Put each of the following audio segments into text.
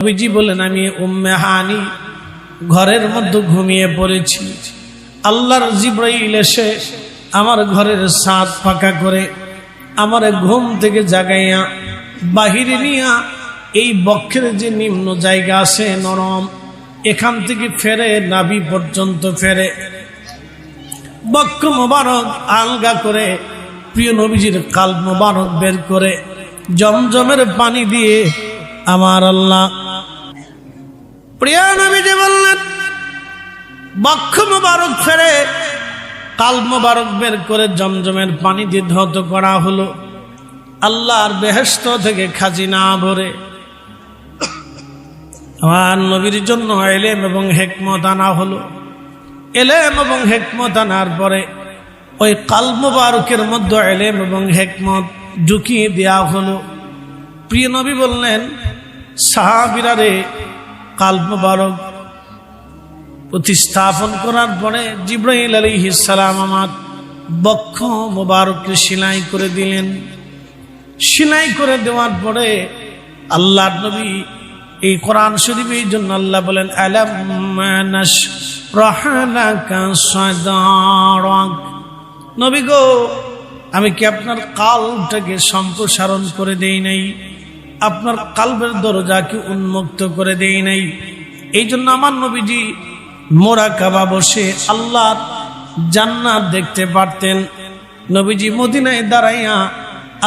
নবীজি বলেন, আমি উম্মে হানি ঘরের মধ্যে ঘুমিয়ে পড়েছি। আল্লাহর জিব্রাইল এসে আমার ঘরের ছাদ পাকা করে আমার ঘুম থেকে জাগাইয়া বাহিরে নিয়া এই বক্ষের যে নিম্ন জায়গা আছে নরম, এখান থেকে ফেরে নাভি পর্যন্ত ফেরে। বক্ষ মোবারক আলগা করে প্রিয় নবীজির কাল মোবারক বের করে জমজমের পানি দিয়ে আমার আল্লাহ প্রিয় নবীজি বললেন, বক্ষ মোবারক ফেরে কাল মোবারক বের করে জমজমের পানি দিয়ে ধৌত করা হলো। আল্লাহর বেহেস্ত থেকে খাজিনা ভরে। আমার নবীর জন্য এলেম এবং হেকমত আনা হলো। এলেম এবং হেকমত আনার পরে ওই কাল মোবারকের মধ্যে এলেম এবং হেকমত ঢুকিয়ে দেওয়া হলো। প্রিয় নবী বললেন সাহাবিরারে কাল মোবারক প্রতিস্থাপন করার পরে জিব্রাহিল আলী সালাম আমার বক্ষ মোবারককে সেলাই করে দিলেন। সেলাই করে দেওয়ার পরে আল্লাহ নবী এই কোরআন শরীফ এই জন্য আল্লাহ বলেন নবী গো, আমি কি আপনার কালটাকে সম্প্রসারণ করে দেই নাই? আপনার কালবের দরজাকে উন্মুক্ত করে দেই নাই। এই জন্য আমার নবীজি মোরা কাবা বসে আল্লাহ জান্নাত দেখতে পারতেন। নবীজি মদিনায় দাঁড়াইয়া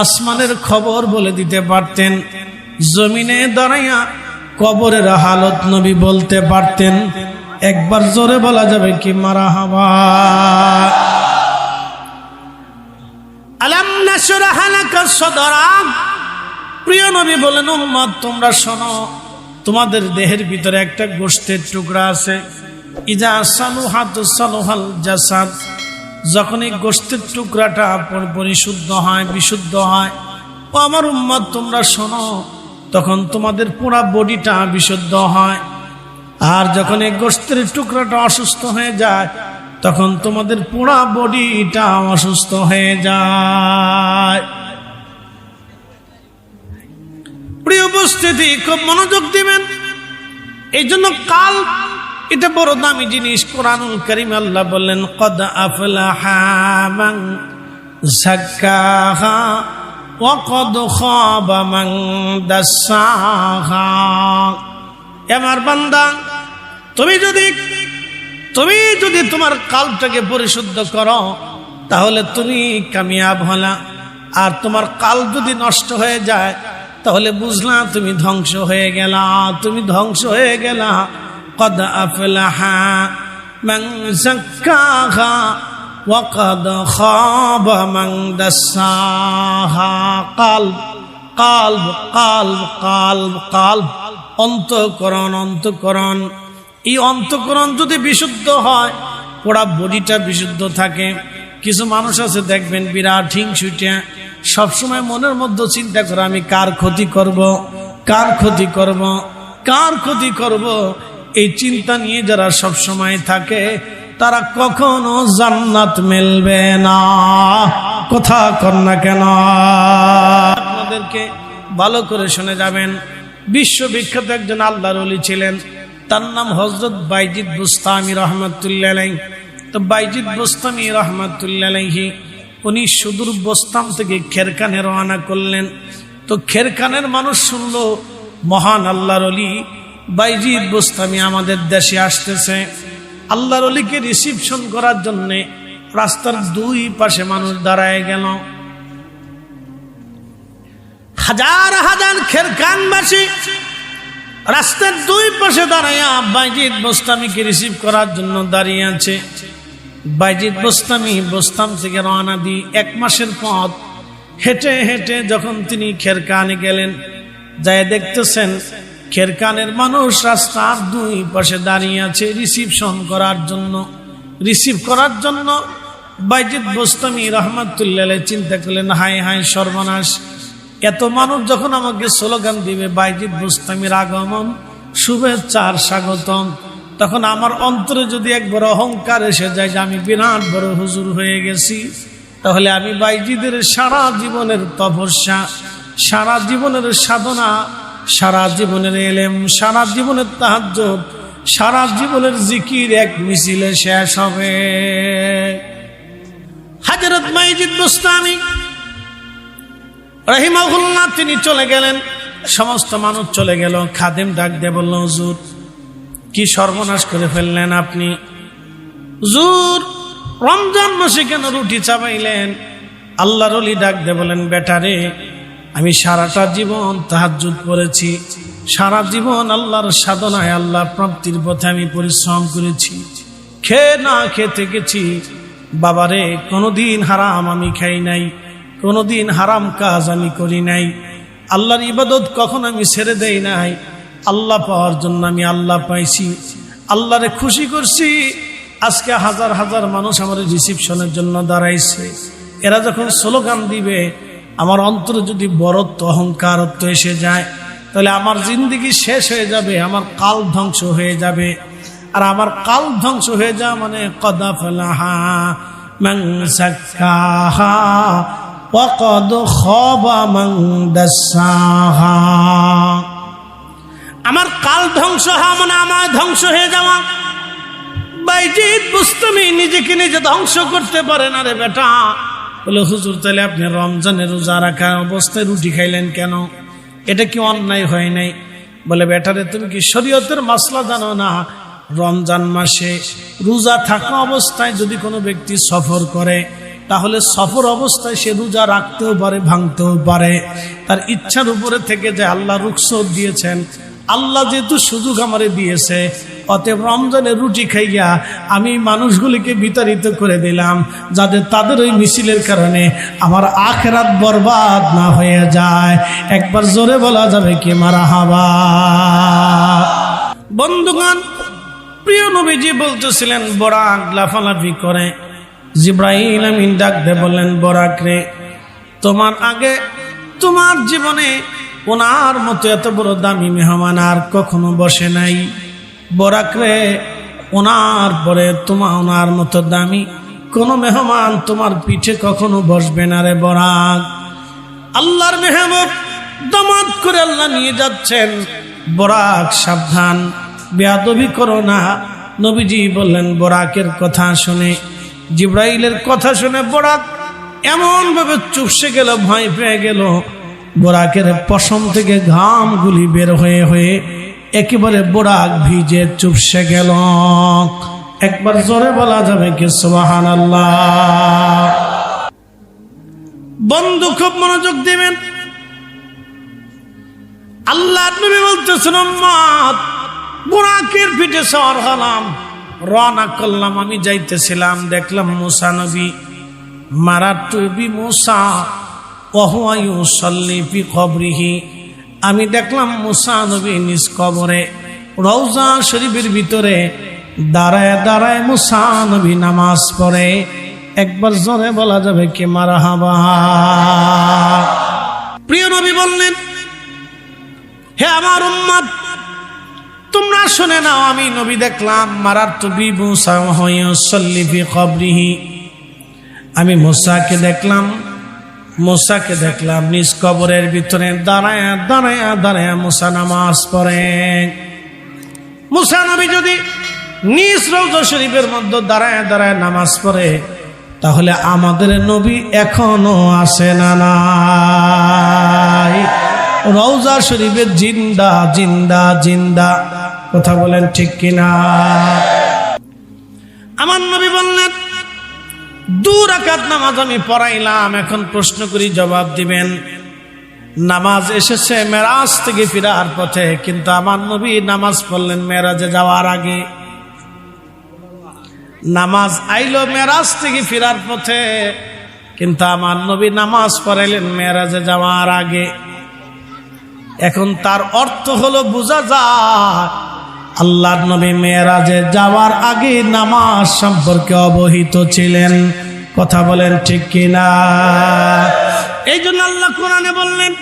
আসমানের খবর বলে দিতে পারতেন। জমিনে দাঁড়াইয়া কবরের হালত নবী বলতে পারতেন। একবার জোরে বলা যাবে কি মারা হাওয়া আলাম লাকা সাদরাক প্রিয় নবী বলেন উম্মত তোমরা শোনো, তোমাদের দেহের ভিতরে একটা গোষ্ঠের টুকরা আছে। ইজা সালুহাত সালুহাল জাসাদ, যখন এই গোষ্ঠের টুকরাটা পরি- পরিশুদ্ধ হয়, বিশুদ্ধ হয়, ও আমার উম্মাদ, তোমরা শোনো, তখন তোমাদের পুরা বডিটা বিশুদ্ধ হয়। আর যখন এই গোষ্ঠের টুকরাটা অসুস্থ হয়ে যায়, তখন তোমাদের পুরা বডিটা অসুস্থ হয়ে যায়। প্রিয় উপস্থিতি, খুব মনোযোগ দিবেন। এই জন্য কাল এটা বড় দামি জিনিস। কোরআনুল করিম আল্লাহ বললেন, কদ আফলাহা মান যাক্কাহা ওয়া কদ খাবা মান দাসাহা। আমার বান্দা, তুমি যদি তুমি যদি তোমার কালটাকে পরিশুদ্ধ করো, তাহলে তুমি কামিয়াব হলা। আর তোমার কাল যদি নষ্ট হয়ে যায় তাহলে বুঝলা তুমি ধ্বংস হয়ে গেলা, তুমি ধ্বংস হয়ে গেলা। কদ আফলাহা কদ খাবা মান দাসাহা। কালব কালব কালব কালব কালব অন্তকরণ অন্তকরণ। এই অন্তকরণ বিশুদ্ধ হয়, পুরা বডিটা বিশুদ্ধ থাকে। কিছু মানুষ আছে, দেখবেন বিরাট হিংসুটিয়া সবসময় মনের মধ্যে চিন্তা করে আমি কার ক্ষতি করব, কার ক্ষতি করব, কার ক্ষতি করব? এই চিন্তা নিয়ে যারা সব সময় থাকে, তারা কখনো জান্নাত মেলবে না। কথা কর না কেন? আপনাদেরকে ভালো করে শুনে যাবেন। বিশ্ববিখ্যাত একজন আল্লাহর ছিলেন। তার নাম হজরত বাইজিদ বুস্তামি রহমতুল্লাহ তো বাইজিদ বুস্তামি রহমতুল্লাহি উনি সুদূর বোস্তাম থেকে খেরকানে রওনা করলেন। তো খেরকানের মানুষ শুনল, মহান আল্লাহর অলি, বাইজিদ বুস্তামি আমাদের দেশে আসতেছে। আল্লাহর অলিকে রিসিপশন করার জন্যে রাস্তার দুই পাশে মানুষ দাঁড়ায় গেল। হাজার হাজার খেরকানবাসী রাস্তার দুই পাশে দাঁড়াইয়া বাইজিদ বোস্তামিকে রিসিভ করার জন্য দাঁড়িয়ে আছে। বাইজিদ বোস্তামি, বোস্তাম থেকে রওনা দি এক মাসের পথ। হেঁটে হেঁটে যখন তিনি খেরকানে গেলেন, যায় দেখতেছেন খেরকানের মানুষ রাস্তার দুই পাশে দাঁড়িয়ে আছে রিসিপশন করার জন্য। রিসিভ করার জন্য বাইজিদ বোস্তামি রহমতুল্লাহ চিন্তা করলেন হাই হাই সর্বনাশ। এত মানুষ যখন আমাকে স্লোগান দিবে, বাইজিদ বুস্তামির আগমন শুভেচ্ছার স্বাগতম। তখন আমার অন্তরে যদি একবার অহংকার এসে যায় যে আমি বিরাট বড় হুজুর হয়ে গেছি, তাহলে আমি বাইজিদের সারা জীবনের তপস্যা, সারা জীবনের সাধনা, সারা জীবনের এলেম, সারা জীবনের তাহাজ সারা জীবনের জিকির এক মিছিলে শেষ হবে। হাজরত মাইজিদ বুস্তামি রহিমাহুল্লাহ তিনি চলে গেলেন। সমস্ত মানুষ চলে গেল। খাদেম ডাক দিয়ে হুজুর কি সর্বনাশ করে ফেললেন আপনি? হুজুর, রমজান মাসে কেন রুটি চাপাইলেন আল্লাহর অলি ডাক দিয়ে বলেন বেটারে আমি সারাটা জীবন তাহাজুদ করেছি সারা জীবন আল্লাহর সাধনায় আল্লাহ প্রাপ্তির পথে আমি পরিশ্রম করেছি। খেয়ে না খেতে গেছি বাবারে কোনোদিন হারাম আমি খাই নাই। কোনোদিন হারাম কাজ আমি করি নাই। আল্লাহর ইবাদত কখন আমি ছেড়ে দেই নাই। আল্লাহ পাওয়ার জন্য আমি আল্লাহ পাইছি। আল্লাহরে খুশি করছি। আজকে হাজার হাজার মানুষ আমার রিসিপশনের জন্য দাঁড়াইছে। এরা যখন স্লোগান দিবে, আমার অন্তরে যদি বরত্ব, অহংকারত্ব এসে যায়, তাহলে আমার জিন্দগি শেষ হয়ে যাবে, আমার কাল ধ্বংস হয়ে যাবে। আর আমার কাল ধ্বংস হয়ে যাওয়া মানে কদা ফলাহা খাবা মান দাসাহা। আমার কাল ধ্বংস হওয়া মানে আমার ধ্বংস হয়ে যাওয়া। বাইজিৎ বুস্তমি নিজেকে নিজে ধ্বংস করতে পারে না রে বেটা। বলে, হুজুর, তাহলে আপনি রমজানের রোজা রাখা অবস্থায় রুটি খাইলেন কেন? এটা কি অন্যায় হয় নাই? বলে বেটারে তুমি কি শরীয়তের মাসলা জানো না? রমজান মাসে রোজা থাকা অবস্থায় যদি কোনো ব্যক্তি সফর করে, তাহলে সফর অবস্থায় সে রোজা রাখতেও পারে, ভাঙতেও পারে। তার ইচ্ছার উপরে থেকে যে আল্লাহ রুকসত দিয়েছেন আল্লাহ যেহেতু সুযোগ আমারে দিয়েছে, অতএব রমজানের রুটি খাইয়া আমি মানুষগুলিকে বিতাড়িত করে দিলাম, যাতে তাদের ওই মিছিলের কারণে আমার আখেরাত বরবাদ না হয়ে যায়। একবার জোরে বলা যাবে কি মারা হাবা বন্ধুগণ, প্রিয় নবীজি বলতেছিলেন বরাক লাফালাফি করে। জিব্রাহিম ডাক দে বললেন বরাক রে, তোমার আগে তোমার জীবনে ওনার মতো এত বড় দামি মেহমান আর কখনো বসে নাই। বরাক রে ওনার পরে তোমার ওনার মতো দামি কোন মেহমান তোমার পিঠে কখনো বসবে না রে বরাক। আল্লাহর মেহমত দমাত করে আল্লাহ নিয়ে যাচ্ছেন। বরাক, সাবধান, বেয়াদবি করো না। নবীজি বললেন, বরাকের কথা শুনে, জিব্রাইলের কথা শুনে বরাক এমন ভাবে চুপসে গেল, ভয় পেয়ে গেল। বোরাকের পশম থেকে ঘাম গুলি বের হয়ে হয়ে একেবারে বোরাক ভিজে চুপসে গেল। একবার জোরে বলা যাবে কি সুবাহান বন্ধু, খুব মনোযোগ দিবেন। আল্লাহ নবী বলতেছেন বোরাকের পিঠে সর হলাম। রওনা করলাম, আমি যাইতেছিলাম, দেখলাম মুসা নবী। মারা টুবি মুসা। অহুয়ায়ুসল্লিপি কবরিহি। আমি দেখলাম মুসা নবী নিজ কবরে রৌজা শরীফের ভিতরে দাঁড়ায় দাঁড়ায় মুসা নবী নামাজ পড়ে। একবার জোরে বলা যাবে কি মারা হাবা প্রিয় নবী বললেন, হে আমার উম্মত, তোমরা শুনে নাও, আমি নবী দেখলাম মারার তো বিবু সল্লিফি কবরিহি। আমি মুসাকে দেখলাম মুসাকে দেখলাম নিজ কবরের ভিতরে দাঁড়ায় দাঁড়ায় দাঁড়ায় মুসা নামাজ পড়ে। মুসা নবী যদি নিজ রৌদ শরীফের মধ্যে দাঁড়ায় দাঁড়ায় নামাজ পড়ে, তাহলে আমাদের নবী এখনও আসে না নাই। রৌজা শরীফের জিন্দা জিন্দা জিন্দা। কথা বলেন ঠিক কিনা? আমার নবী বললেন দু রাকাত নামাজ আমি পড়াইলাম, এখন প্রশ্ন করি, জবাব দিবেন, নামাজ এসেছে মেরাজ থেকে ফিরার পথে, কিন্তু আমার নবী নামাজ পড়লেন মেরাজে যাওয়ার আগে। নামাজ আইলো মেরাজ থেকে ফিরার পথে, কিন্তু আমার নবী নামাজ পড়াইলেন মেরাজে যাওয়ার আগে। এখন তার অর্থ হলো, বোঝা যায় আল্লাহর নবী মেয়েরাজে যাওয়ার আগে নামাজ সম্পর্কে অবহিত ছিলেন। কথা বলেন ঠিক কিনা? এই জন্য আল্লাহ কোরআনে বললেন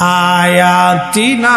আয়াতিনা।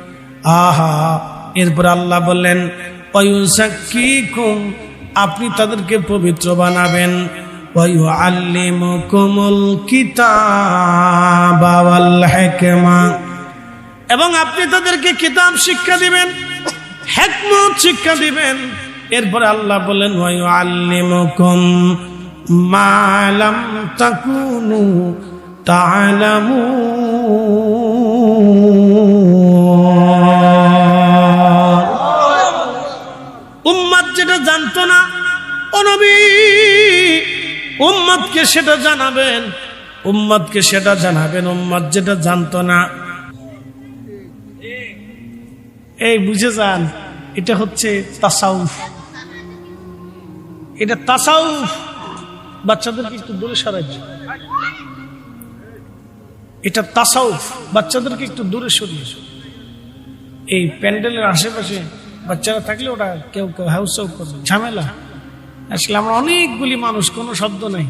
আহা, এরপর আল্লাহ বললেন আপনি তাদেরকে পবিত্র বানাবেন। এবং আপনি তাদেরকে কিতাব শিক্ষা দিবেন, হেকমত শিক্ষা দিবেন। এরপরে আল্লাহ বলেন ওয়ায়ুআল্লিমুকুম মা লাম তাকুনু তাআলামুন। অনবী উম্মাদকে সেটা জানাবেন উম্মাদকে সেটা জানাবেন উম্মাদ যেটা জানতো না। এই বুঝে যান, এটা হচ্ছে তাসাউফ। এটা তাসাউফ। বাচ্চাদেরকে একটু দূরে সরাই এটা তাসাউফ। বাচ্চাদেরকে একটু দূরে সরিয়ে এই প্যান্ডেলের আশেপাশে বাচ্চারা থাকলে ওটা কেউ কেউ হাউসাউ করবে। ঝামেলা। আসলে আমরা অনেকগুলি মানুষ, কোনো শব্দ নাই।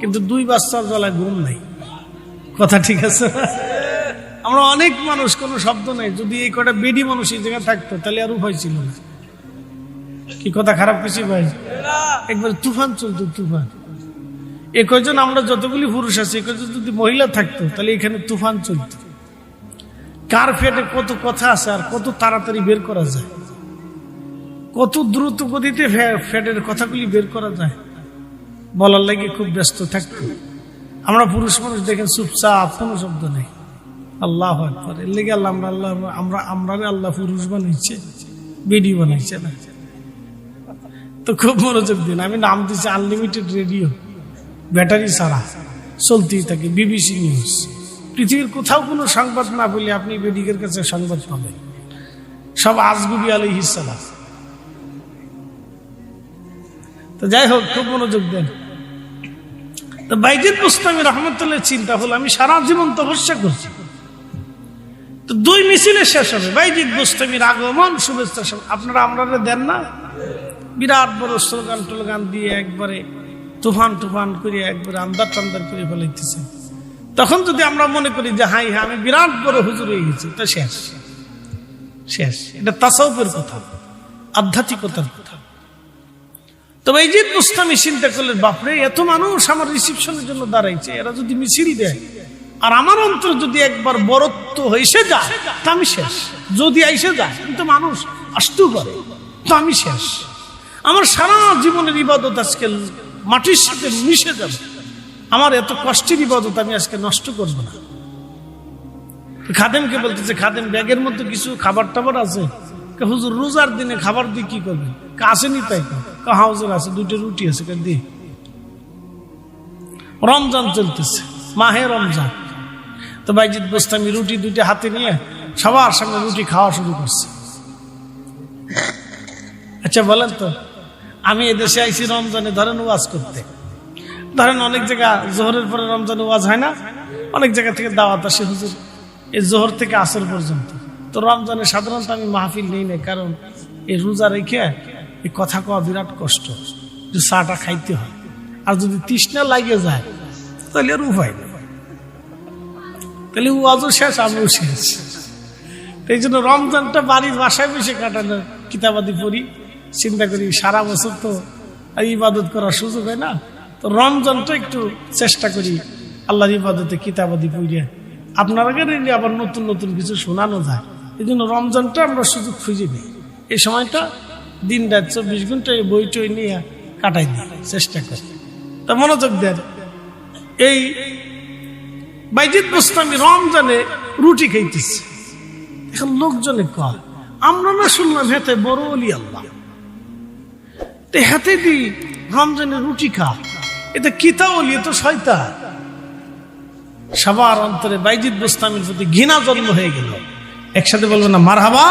কিন্তু দুই বাচ্চার গলায় ঘুম নাই। কথা ঠিক আছে? আমরা অনেক মানুষ, কোনো শব্দ নাই। যদি এই কটা বেডি মানুষ এই জায়গায় থাকতো, তাহলে আর উপায় ছিল না। কি কথা খারাপ কিছু ভাই? একবার তুফান চলতো, তুফান। এ কয়জন আমরা যতগুলি পুরুষ আছি কয়জন যদি মহিলা থাকতো, তাহলে এখানে তুফান চলতো। কার ফেটে কত কথা আছে আর কত তাড়াতাড়ি বের করা যায়? কত দ্রুত গতিতে ফে- ফেটের কথাগুলি বের করা যায়। বলার লাগে খুব ব্যস্ত থাকতো। আমরা পুরুষ মানুষ দেখেন চুপচাপ, কোনো শব্দ নেই। আল্লাহ একবার এর লেগে আল্লাহ আমরা আল্লাহ আমরা আমরা আল্লাহ পুরুষ বানাইছে ভিডিও বানাইছে না। তো খুব মনোযোগ দিন। আমি নাম দিচ্ছি আনলিমিটেড রেডিও। ব্যাটারি ছাড়া। চলতেই থাকে। BBC news. পৃথিবীর কোথাও কোনো সংবাদ না বলে আপনি বেডিকের কাছে সংবাদ পাবেন। সব আজগুবি আলী তো যাই হোক, খুব মনোযোগ দেন। তো বাইজিদ মুস্তামি রহমতুল্লাহ চিন্তা হলো, আমি সারা জীবন তপস্যা করছি। তো দুই মিছিলে শেষ হবে, বাইজিদ মুস্তামির আগমন, শুভেচ্ছা সব আপনারা আমরা দেন না? বিরাট বড় স্লোগান টোলগান দিয়ে একবারে তুফান টুফান করে একবারে আন্দার টান্দার করে ফেলাইতেছে। তখন যদি আমরা মনে করি যে, হাই হ্যাঁ আমি বিরাট বড় হুজুর হয়ে গেছি তা শেষ। শেষ। এটা তাসাউফের কথা, আধ্যাত্মিকতার কথা। তবে এই যে মুস্তামি চিন্তা করলেন, বাপরে, এত মানুষ আমার রিসিপশনের জন্য দাঁড়াইছে, এরা যদি মিছিল দেয়, আর আমার অন্তর যদি একবার বরত্ব হয়েছে যায়, তা আমি শেষ। যদি আইসে যায়, কিন্তু মানুষ আসতেও পারে, তো আমি শেষ। আমার সারা জীবনের ইবাদত আজকে মাটির সাথে মিশে যাবে। আমার এত কষ্টের ইবাদত আমি আজকে নষ্ট করব না। খাদেমকে বলতেছে, খাদেম, ব্যাগের মধ্যে কিছু খাবার টাবার আছে হুজুর, রোজার দিনে খাবার দিয়ে কি করবেন? আসেনি তাই হাউজের আছে দুটো রুটি আছে কে দি রমজান চলতেছে, মাহে রমজান। তো বাইজিৎ গোস্তামি রুটি দুইটা হাতে নিয়ে সবার সঙ্গে রুটি খাওয়া শুরু করছে। আচ্ছা বলেন তো, আমি এদেশে আইছি রমজানে, ধরেন ওয়াজ করতে। ধরেন অনেক জায়গা জোহরের পরে রমজানে ওয়াজ হয় না, অনেক জায়গা থেকে দাওয়াত আসে হুজুর, এই জোহর থেকে আসর পর্যন্ত। তো রমজানে সাধারণত আমি মাহফিল নেই না, কারণ এই রোজা রেখে এই কথা কওয়া বিরাট কষ্ট। যে চাটা খাইতে হয়। আর যদি তৃষ্ণা লাগে যায়, তাহলে আর উপায় তাহলে ওয়াজও শেষ আমিও শেষ। এই জন্য রমজানটা বাড়ির বাসায় বসে কাটানোর কিতাবাদি পড়ি। চিন্তা করি সারা বছর তো ইবাদত করার সুযোগ হয় না। তো রমজানটা একটু চেষ্টা করি আল্লাহর ইবাদতে কিতাবাদি পড়িয়া। আপনারা নিলে আবার নতুন নতুন কিছু শোনানো যায়। এই জন্য রমজানটা আমরা সুযোগ খুঁজে নিই এই সময়টা দিন রাত চব্বিশ ঘণ্টা এই বই টই নিয়ে কাটাই দিই, চেষ্টা করি। তা মনোযোগ দেন। এই বাইজিৎ মুস্তামি রমজানে রুটি খাইতেছে। এখন লোকজনে কয়, আমরা না শুনলাম হেতে বড় অলি আল্লাহ। তো হাতে দি রমজানে রুটি খা। এটা কিতা অলি? তো শয়তান। সবার অন্তরে বাইজিৎ বুস্তামের প্রতি ঘৃণা জন্ম হয়ে গেল। একসাথে বলবেন না মার হাবা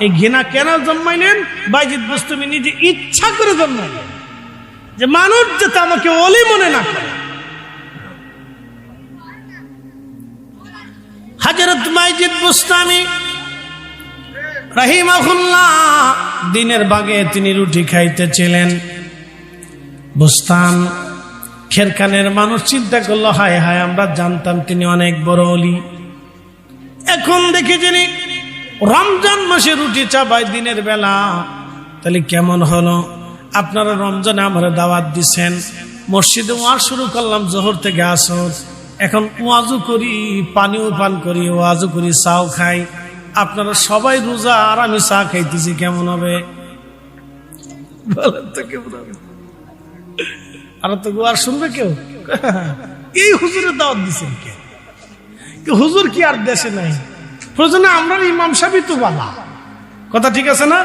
এই ঘৃণা কেন জন্মাইলেন? বাইজিৎ বুস্তমি নিজে ইচ্ছা করে জন্মাইলেন। যে মানুষ যাতে আমাকে অলি মনে না করে। হাজরত বুস্তামি রাহিমাহুল্লাহ দিনের বাগে তিনি রুটি খাইতেছিলেন। বুস্তান খেরখানের মানুষ চিন্তা করল, হায় হায়, আমরা জানতাম তিনি অনেক বড় অলি এখন দেখে যিনি রমজান মাসে রুটি চাপাই দিনের বেলা। তাহলে কেমন হলো? আপনারা রমজানে আমার দাওয়াত দিচ্ছেন মসজিদে ওয়াজ শুরু করলাম, জোহর থেকে আসর। এখন ওয়াজু করি, পানিও পান করি ওয়াজু করি, চাও খাই। আপনারা সবাই রোজা আর আমি চা খাইতেছি, কেমন হবে? বলেন তো হবে? আর তো আর শুনবে কেউ? এই হুজুরের দাওয়াত দিছেন কে হুজুর কি আর দেশে নাই? প্রয়োজনে আমরা ইমাম সাহেবই তো বালা কথা ঠিক আছে না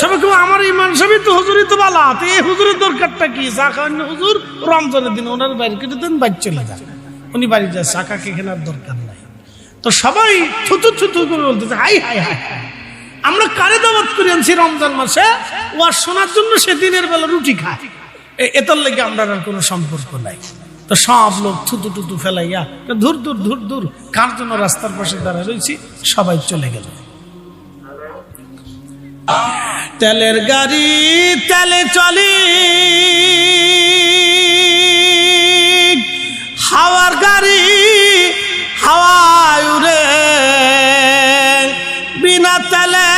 সবাই কেউ আমার ইমাম সাহেবই তো হুজুরই তো বালা তো এই হুজুরের দরকারটা কি চা খাওয়ান হুজুর রমজানের দিন ওনার বাড়ি কেটে দেন বাড়ি চলে যান উনি বাড়ি যায় কাকে কেনার দরকার নাই তো সবাই থুতু থুতু করে বলতেছে হাই হাই হাই। আমরা কারে দাওয়াত করে আনছি রমজান মাসে ও আর শোনার জন্য সে দিনের বেলা রুটি খায় এটার লেগে আমরা আর কোনো সম্পর্ক নাই তো সব লোক থুতু টুতু ফেলাইয়া ধুর দূর ধুর দূর কার জন্য রাস্তার পাশে দাঁড়ায় রয়েছি সবাই চলে গেল। তেলের গাড়ি তেলে চলি। হাওয়ার গাড়ি হাওয়ায় উড়ে। বিনা তেলে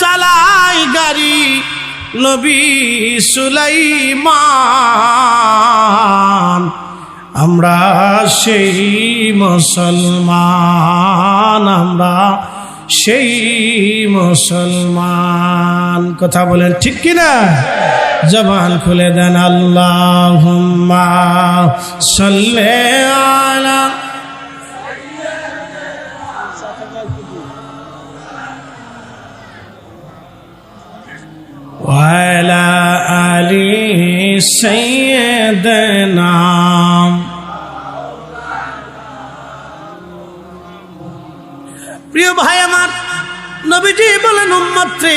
চালাই গাড়ি নবী সুলাইমান। আমরা সেই মুসলমান আমরা সেই মুসলমান কথা বলেন ঠিক কিনা জবান খুলে দেন আল্লাহ সাল্লে আলা وعلى آل سيدنا নবীজি বলেন উম্মাত্রে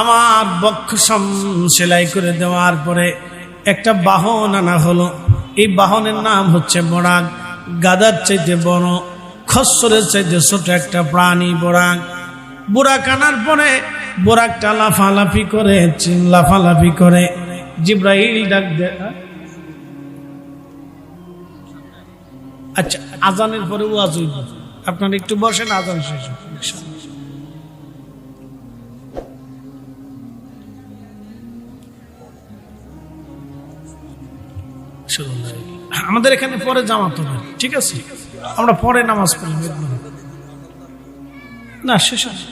আমার বক্ষসম সেলাই করে দেওয়ার পরে একটা বাহন আনা হলো। এই বাহনের নাম হচ্ছে বরাক। গাদার চাইতে বড়, খসরের চাইতে ছোট একটা প্রাণী বোরাক। বুড়াক আনার পরে বোরাকটা লাফালাফি করে লাফালাফি করে। জিব্রাইল ডাক দে আচ্ছা আজানের পরে ওয়াজ আপনারা একটু বসেন, আজান শেষ আমাদের এখানে পরে জামাত হবে ঠিক আছে আমরা পরে নামাজ পড়ি না শেষ হবে।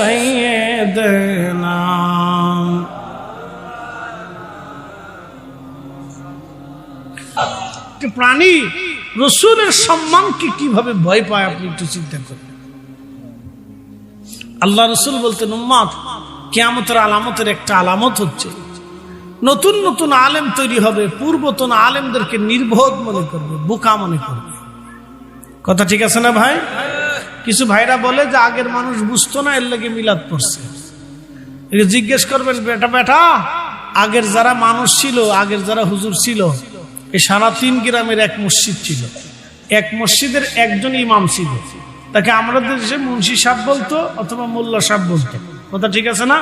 سيدنا একটি প্রাণী রসুলের সম্মানকে কিভাবে ভয় পায় আপনি একটু চিন্তা করেন আল্লাহ রসুল বলতেন উম্মাদ কেয়ামতের আলামতের একটা আলামত হচ্ছে নতুন নতুন আলেম তৈরি হবে পূর্বতন আলেমদেরকে নির্বোধ মনে করবে বোকা মনে করবে কথা ঠিক আছে না ভাই কিছু ভাইরা বলে যে আগের মানুষ বুঝতো না, এর লেগে মিলাদ পড়ছে। জিজ্ঞেস করবেন, বেটা বেটা, আগের যারা মানুষ ছিল, আগের যারা হুজুর ছিল এই সারা তিন গ্রামের এক মসজিদ ছিল। এক মসজিদের একজন ইমাম ছিল। তাকে আমাদের দেশে মুন্সি সাহেব বলতো অথবা মোল্লা সাহেব বলতো। কথা ঠিক আছে না?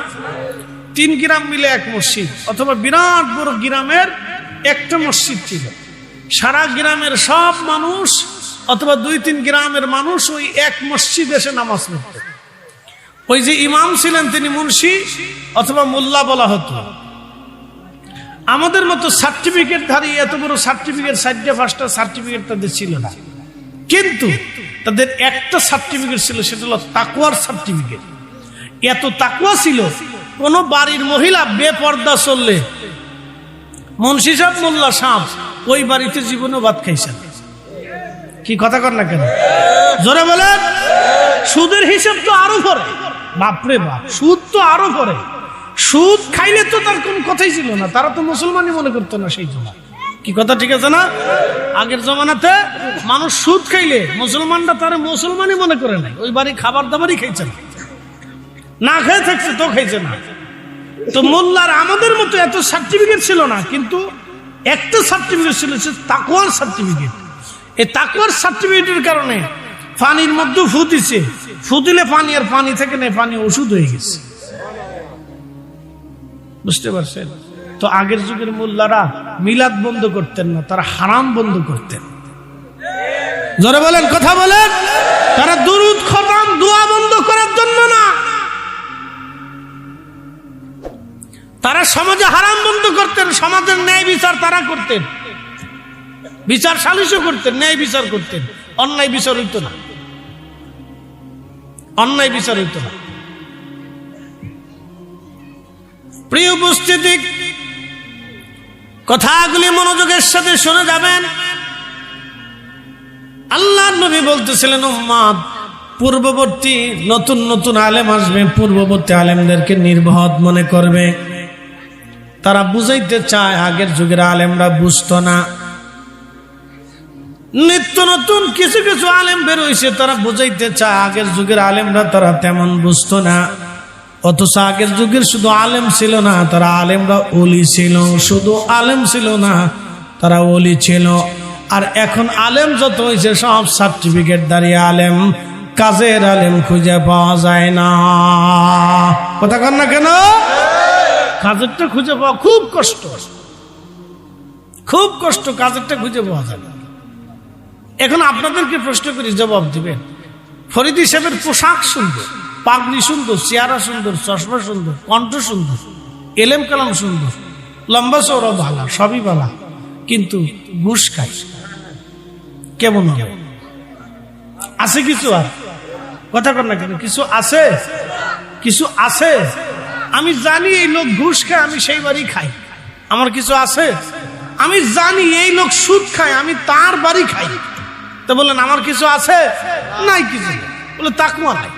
তিন গ্রাম মিলে এক মসজিদ, অথবা বিরাট বড় গ্রামের একটা মসজিদ ছিল। সারা গ্রামের সব মানুষ অথবা দুই তিন গ্রামের মানুষ ওই এক মসজিদ এসে নামাজ পড়ত। ওই যে ইমাম ছিলেন তিনি মুন্সি, অথবা মোল্লা বলা হতো। আমাদের মতো সার্টিফিকেট ধারী এত বড় সার্টিফিকেট চারটে পাঁচটা সার্টিফিকেট তাদের ছিল না। কিন্তু তাদের একটা সার্টিফিকেট ছিল, সেটা হলো তাকুয়ার সার্টিফিকেট এত তাকুয়া ছিল, কোন বাড়ির মহিলা বেপর্দা চললে, মুন্সি সাহেব, মোল্লা সাপ ওই বাড়িতে জীবনে ভাত খাইছেন। কি কথা কর না কেন? জোরে বলেন। সুদের হিসাব তো আরও পরে বাপরে বাপ, সুদ তো আরও পরে সুদ খাইলে তো তার কোন কথাই ছিল না। তারা তো মুসলমানই মনে করতো না সেই জন্য কি কথা ঠিক আছে না? আগের জমানাতে মানুষ সুদ খাইলে মুসলমানরা তারা মুসলমানই মনে করে নাই। ওই বাড়ি খাবার দাবারই খাইছে না। না খেয়ে থাকছে, তো খাইছে না। তো মোল্লার আমাদের মতো এত সার্টিফিকেট ছিল না, কিন্তু একটা সার্টিফিকেট ছিল, সে তাকুয়ার সার্টিফিকেট এই তাকুয়ার সার্টিফিকেটের কারণে পানির মধ্যে ফু দিছে। ফু দিলে পানি আর পানি থেকে নেই, পানি ওষুধ হয়ে গেছে। বুঝতে পারছেন? তো আগের যুগের মোল্লারা মিলাদ বন্ধ করতেন না, তারা হারাম বন্ধ করতেন। জোরে বলেন, কথা বলেন। তারা দুরুদ, খতাম, দোয়া বন্ধ করার জন্য না। তারা সমাজে হারাম বন্ধ করতেন, সমাজের ন্যায় বিচার তারা করতেন। বিচার সালিশও করতেন, ন্যায় বিচার করতেন। অন্যায় বিচার হইত না। অন্যায় বিচার হইত না। প্রিয় উপস্থিতি, কথাগুলি মনোযোগের সাথে শুনে যাবেন। আল্লাহ নবী বলতেছিলেন পূর্ববর্তী নতুন নতুন আলেম আসবে, পূর্ববর্তী আলেমদেরকে নির্বহৎ মনে করবে। তারা বুঝাইতে চায়, আগের যুগের আলেমরা বুঝতো না। নিত্য নতুন কিছু কিছু আলেম বেরোইছে, তারা বুঝাইতে চায়, আগের যুগের আলেমরা তারা তেমন বুঝতো না। অথচ আগের যুগের শুধু আলেম ছিল না, তারা আলেমরা অলি ছিল, শুধু আলেম ছিল না, তারা অলি ছিল। আর এখন আলেম যত হয়েছে সব সার্টিফিকেট দাঁড়িয়ে আলেম, কাজের আলেম খুঁজে পাওয়া যায় না। কথা কন না কেন? কাজেরটা খুঁজে পাওয়া খুব কষ্ট। খুব কষ্ট, কাজেরটা খুঁজে পাওয়া যায় না। এখন আপনাদেরকে প্রশ্ন করি, জবাব দিবেন। ফরিদি সাহেবের পোশাক সুন্দর পাগনি সুন্দর, চেহারা সুন্দর, চশমা সুন্দর, কণ্ঠ সুন্দর, এলেম কালাম সুন্দর, লম্বা চৌড়া ভালা সবই ভালা কিন্তু ঘুষ খাই কেমন হবে? আছে কিছু আর? কথা কর না কেন? কিছু আছে? কিছু আছে? আমি জানি এই লোক ঘুষ খায়, আমি সেই বাড়ি খাই। আমার কিছু আছে? আমি জানি এই লোক সুদ খায়, আমি তার বাড়ি খাই। তো বললেন, আমার কিছু আছে? নাই কিছু বলে তাকুয়া নাই।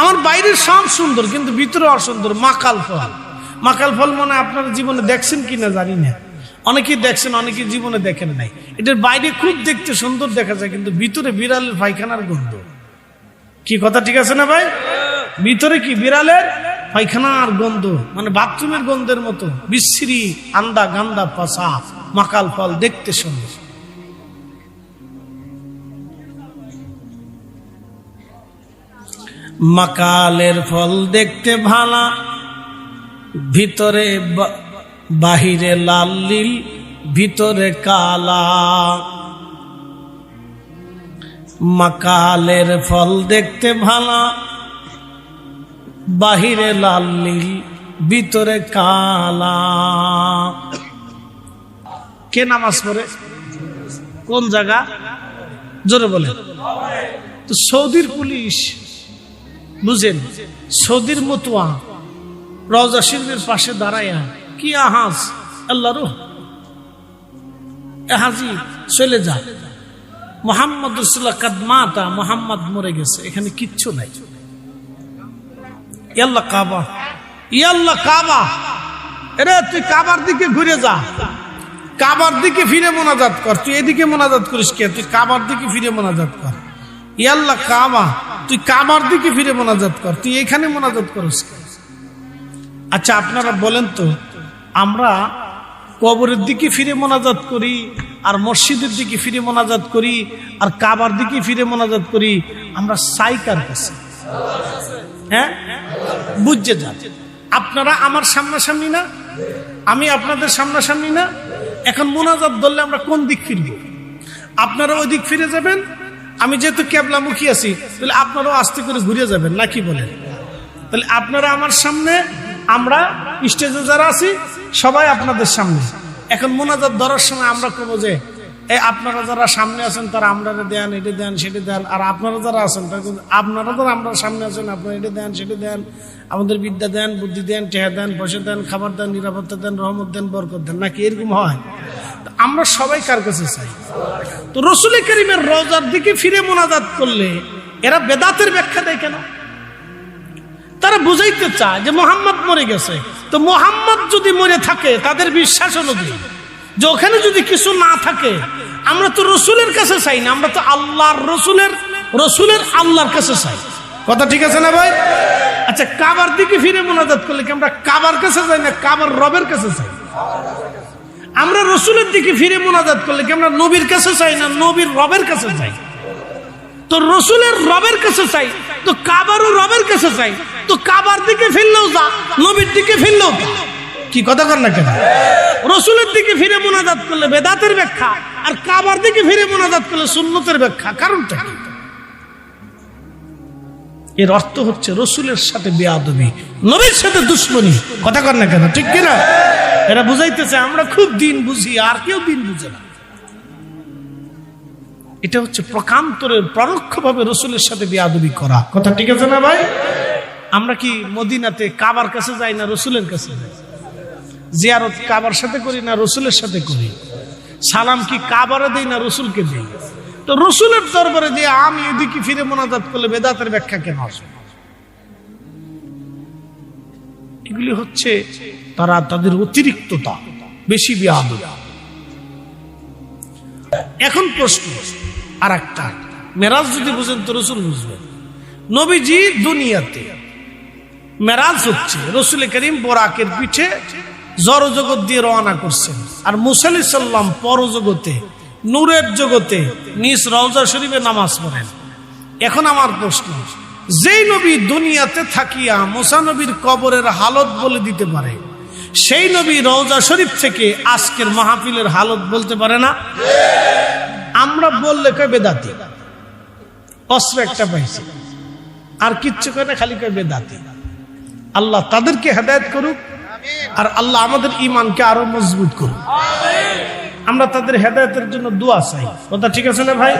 আমার বাইরের সব সুন্দর, কিন্তু ভিতরে অসুন্দর, মাকাল ফল। মাকাল ফল মনে আপনারা জীবনে দেখছেন কিনা জানি না। অনেকেই দেখছেন, অনেকেই জীবনে দেখেন নাই। এটার বাইরে খুব দেখতে সুন্দর দেখা যায়, কিন্তু ভিতরে বিড়ালের পায়খানার গন্ধ। কি কথা ঠিক আছে না ভাই? ভিতরে কি? বিড়ালের পায়খানার গন্ধ মানে বাথরুমের গন্ধের মতো, বিশ্রী আন্দা গান্দা পাশা, মাকাল ফল দেখতে সুন্দর। মাকালের ফল দেখতে ভালা। ভিতরে বাহিরে লাল নীল, ভিতরে কালা। মাকালের ফল দেখতে ভালা। বাহিরে লাল নীল, ভিতরে কালা। কে নামাজ পড়ে? কোন জায়গা? জোরে বলে তো সৌদির পুলিশ বুঝেন, সৌদির মতুয়া রওজা শরীফের পাশে দাঁড়াইয়া কি আহাজ? আল্লাহ রুহ। চলে যা। মোহাম্মদ রসুল্লাহ কাদমাতা মোহাম্মদ মরে গেছে, এখানে কিচ্ছু নাই। ইয়াল্লা কাবা ইয়াল্লা কাবা। এরে, তুই কাবার দিকে ঘুরে যা। কাবার দিকে ফিরে মোনাজাত কর। তুই এদিকে মোনাজাত করিস কে? তুই কাবার দিকে ফিরে মোনাজাত কর। ইয়াল্লা কাবা। তুই কাবার দিকে ফিরে মোনাজাত কর। তুই এখানে মোনাজাত করিস? আচ্ছা আপনারা বলেন তো, আমরা কবরের দিকে ফিরে মোনাজাত করি, আর মসজিদের দিকে ফিরে মোনাজাত করি, আর কাবার দিকে ফিরে মোনাজাত করি, আমরা সাইকার কাছে। হ্যাঁ? বুঝছে যান। আপনারা আমার সামনাসামনি না? আমি আপনাদের সামনাসামনি না? এখন মোনাজাত ধরলে আমরা কোন দিক ফিরব? আপনারা ওই দিক ফিরে যাবেন? আমি যেহেতু ক্যাবলামুখী আছি, তাহলে আপনারাও আস্তে করে ঘুরে যাবেন নাকি বলেন? তাহলে আপনারা আমার সামনে, আমরা স্টেজে যারা আছি, সবাই আপনাদের সামনে। এখন মোনাজাত ধরার সময় আমরা করব যে এই আপনারা যারা সামনে আছেন, তারা আমরা দেন, এটি দেন, সেটি দেন। আর আপনারা যারা আছেন আপনারা যারা আমরা সামনে আছেন, আপনারা এটি দেন, সেটি দেন। আমাদের বিদ্যা দেন, বুদ্ধি দেন টেহা দেন, পয়সা দেন, খাবার দেন, নিরাপত্তা দেন, রহমত দেন, বরকত দেন। নাকি এরকম হয়? আমরা সবাই কার কাছে চাই? তো রসুল করিমের রোজার দিকে ফিরে মোনাজাত করলে এরা বেদাতের ব্যাখ্যা দেয় কেন? তারা বুঝাইতে চায় যে মোহাম্মদ মরে গেছে। তো মোহাম্মদ যদি মরে থাকে, তাদের বিশ্বাস অনুযায়ী যে ওখানে যদি কিছু না থাকে, আমরা তো রসুলের কাছে চাই না, আমরা তো আল্লাহর রসুলের রসুলের আল্লাহর কাছে চাই। কথা ঠিক আছে না ভাই? আচ্ছা কাবার দিকে ফিরে মোনাজাত করলে কি আমরা কাবার কাছে যাই না কাবার রবের কাছে চাই আমরা রসুলের দিকে ফিরে মোনাজাত করলে কি আমরা নবীর কাছে চাই না নবীর রবের কাছে চাই? তো রসুলের রবের কাছে চাই, তো কাবারও রবের কাছে চাই, তো কাবার দিকে ফিরলেও যা, নবীর দিকে ফিরলেও কি কথা কর না কেন? রসুলের দিকে ফিরে মোনাজাত করলে বেদাতের ব্যাখ্যা, আর কাবার দিকে ফিরে মোনাজাত করলে সুন্নতের ব্যাখ্যা, কারণটা এর অর্থ হচ্ছে রসুলের সাথে বেয়াদবি, নবীর সাথে দুশ্মনী। কথা কর না কেন, ঠিক কিনা? এরা বুঝাইতেছে, আমরা খুব দিন বুঝি, আর কেউ দিন বুঝে না। এটা হচ্ছে প্রকান্তরের পরোক্ষভাবে রসুলের সাথে বিয়াদবি করা। কথা ঠিক আছে না ভাই? আমরা কি মদিনাতে কাবার কাছে যাই না রসুলের কাছে যাই? জিয়ারত কাবার সাথে করি না রসুলের সাথে করি? সালাম কি কাবারে দেই না রসুলকে দেই? তো রসুলের দরবারে দিয়ে আমি এদিকে ফিরে মোনাজাত করলে বেদাতের ব্যাখ্যা কেন আসবে? এগুলি হচ্ছে তারা তাদের অতিরিক্ততা, বেশি বিয়াদ এখন প্রশ্ন আর একটা মেরাজ যদি বুঝেন তো রসুল বুঝবেন। নবীজি দুনিয়াতে মেরাজ হচ্ছে, রসুল করিম বোরাকের পিঠে জড়জগৎ দিয়ে রওনা করছেন। আর মুসালি সাল্লাম পরজগতে নূরের জগতে নিজ রওজা শরীফে নামাজ পড়েন। এখন আমার প্রশ্ন যেই নবী দুনিয়াতে থাকিয়া মোসা নবীর কবরের হালত বলে দিতে পারে, সেই নবী রওজা শরীফ থেকে আজকের মাহফিলের হালত বলতে পারে না। আমরা বললে কয় বেদাতি? অস্ত্র একটা পাইছি। আর কিচ্ছু কয় না, খালি কয় বেদাতি। আল্লাহ তাদেরকে হেদায়ত করুক, আর আল্লাহ আমাদের ইমানকে আরও মজবুত করুক। আমরা তাদের হেদায়তের জন্য দোয়া চাই। কথা ঠিক আছে না ভাই?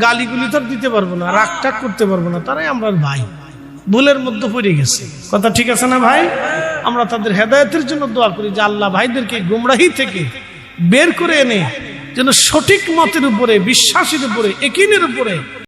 গালিগুলি তো দিতে পারব না রাগ টাক করতে পারব না, তারাই আমরা ভাই। ভুলের মধ্যে পড়ে গেছে। কথা ঠিক আছে না ভাই? আমরা তাদের হেদায়তের জন্য দোয়া করি যে আল্লাহ ভাইদেরকে গুমরাহি থেকে বের করে এনে যেন সঠিক মতের উপরে, বিশ্বাসের উপরে একিনের উপরে